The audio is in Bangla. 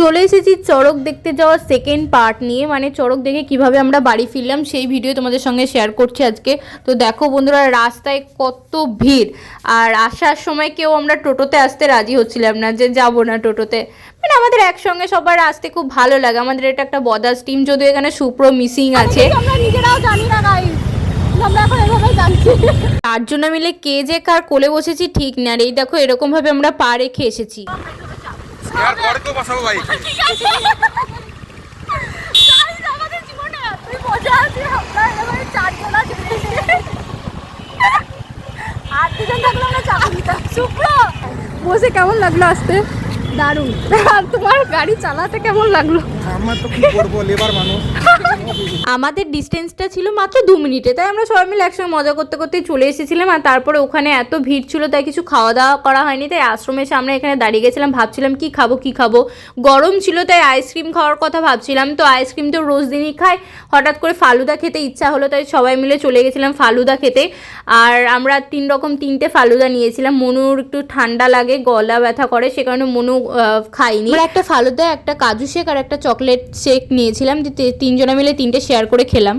চলে এসেছি চড়ক দেখতে যাওয়ার সেকেন্ড পার্ট নিয়ে। মানে চড়ক দেখে কীভাবে আমরা বাড়ি ফিরলাম সেই ভিডিও তোমাদের সঙ্গে শেয়ার করছি আজকে। তো দেখো বন্ধুরা রাস্তায় কত ভিড়। আর আসার সময় কেউ আমরা টোটোতে আসতে রাজি হচ্ছিলাম না যে যাব না টোটোতে। মানে আমাদের একসঙ্গে সবার আসতে খুব ভালো লাগে। আমাদের এটা একটা বদাস টিম যদিও এখানে সুপ্র মিসিং আছে। আমরা নিজেরাও জানি না চারজনে মিলে কে যে কার কোলে বসেছি ঠিক না। আর এই দেখো এরকম ভাবে আমরা পা রেখে এসেছি। পরে তো বসাবো ভাই। আর বসে কেমন লাগল আসতে? দারুণ। আর তোমার গাড়ি চালাতে কেমন লাগল? আমার তো কি করব লেবার মানুষ। আমাদের ডিস্টেন্সটা ছিল মাত্র দু মিনিটে তাই আমরা সবাই মিলে একসঙ্গে মজা করতে করতে চলে এসেছিলাম আর তারপরে ওখানে এত ভিড় ছিল, তাই কিছু খাওয়া দাওয়া করা হয়নি। তাই আশ্রমে আশ্রমের সামনে এখানে দাঁড়িয়ে গেছিলাম, ভাবছিলাম কি খাব কি খাব। গরম ছিল, তাই আইসক্রিম খাওয়ার কথা ভাবছিলাম। তো আইসক্রিম তো রোজ দিনই খাই। হঠাৎ করে ফালুদা খেতে ইচ্ছা হলো, তাই সবাই মিলে চলে গেছিলাম ফালুদা খেতে। আর আমরা তিন রকম তিনটে ফালুদা নিয়েছিলাম। মনুর একটু ঠান্ডা লাগে, গলা ব্যথা করে, সে কারণে মনু খাইনি। একটা ফালুদা, একটা কাজু শেক আর একটা চকলেট শেক নিয়েছিলাম। যে তিনজনে মিলে তিনটে শেয়ার করে খেলাম।